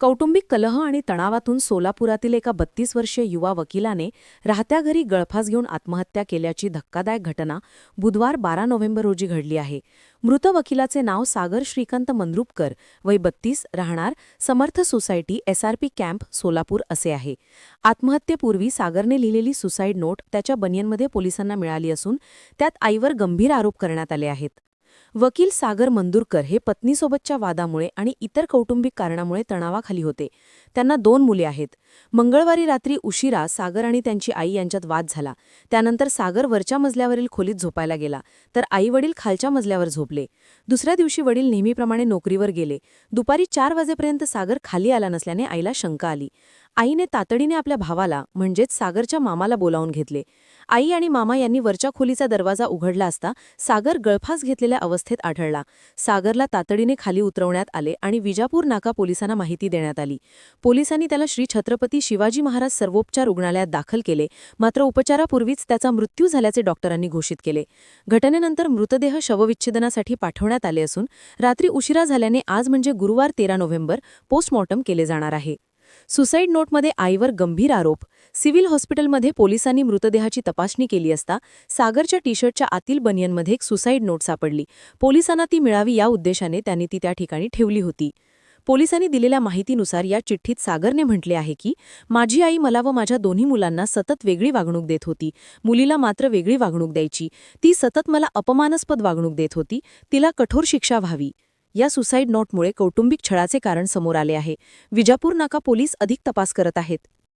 कौटुंबिक कलह आणि तणावातून सोलापुरातील एका बत्तीस वर्षीय युवा वकिलाने राहत्या घरी गळफास घेऊन आत्महत्या केल्याची धक्कादायक घटना बुधवार बारा नोव्हेंबर रोजी घडली आहे. मृत वकिलाचे नाव सागर श्रीकांत मंद्रुपकर वय बत्तीस राहणार Samarth society SRP camp Solapur असे आहे. आत्महत्येपूर्वी सागरने लिहिलेली सुसाईड नोट त्याच्या बनियनमध्ये पोलिसांना मिळाली असून त्यात आईवर गंभीर आरोप करण्यात आले आहेत. वकील सागर मंदुरकर हे पत्नीसोबतच्या वादामुळे आणि इतर कौटुंबिक कारणामुळे तणावाखाली होते. त्यांना दोन मुले आहेत. मंगळवारी रात्री उशिरा सागर आणि त्यांची आई यांच्यात वाद झाला. त्यानंतर सागर वरच्या मजल्यावरील खोलीत झोपायला गेला. तर आई वडील खालच्या मजल्यावर झोपले. दुसऱ्या दिवशी वडील नेहमीप्रमाणे नोकरीवर गेले. दुपारी चार वाजेपर्यंत सागर खाली आला नसल्याने आईला शंका आली. आईने तातडीने आपल्या भावाला म्हणजेच सागरच्या मामाला बोलावून घेतले. आई आणि मामा यांनी वरच्या खोलीचा दरवाजा उघडला असता सागर गळफास घेतलेल्या अवस्थेत आढळला. सागरला तातडीने खाली उतरवण्यात आले आणि विजापूर नाका पोलिसांना माहिती देण्यात आली. पोलिसांनी त्याला श्री छत्रपती शिवाजी महाराज सर्वोपचार रुग्णालयात दाखल केले मात्र उपचारापूर्वीच त्याचा मृत्यू झाल्याचे डॉक्टरांनी घोषित केले. घटनेनंतर मृतदेह शवविच्छेदनासाठी पाठवण्यात आले असून रात्री उशिरा झाल्याने आज म्हणजे गुरुवार तेरा नोव्हेंबर पोस्टमॉर्टम केले जाणार आहे. सुसाईड नोटमध्ये आईवर गंभीर आरोप. सिव्हिल हॉस्पिटलमध्ये पोलिसांनी मृतदेहाची तपासणी केली असता सागरच्या टी शर्टच्या आतील बनियनमध्ये एक सुसाईड नोट सापडली. पोलिसांना ती मिळावी या उद्देशाने त्यांनी ती त्या ठिकाणी ठेवली होती. पोलिसांनी दिलेल्या माहितीनुसार या चिठ्ठीत सागरने म्हटले आहे की माझी आई मला व माझ्या दोन्ही मुलांना सतत वेगळी वागणूक देत होती. मुलीला मात्र वेगळी वागणूक द्यायची. ती सतत मला अपमानास्पद वागणूक देत होती. तिला कठोर शिक्षा व्हावी. या सुसाईड नोटमुळे कौटुंबिक छळाचे कारण समोर आले आहे. विजापूर नाका पोलीस अधिक तपास करत आहेत.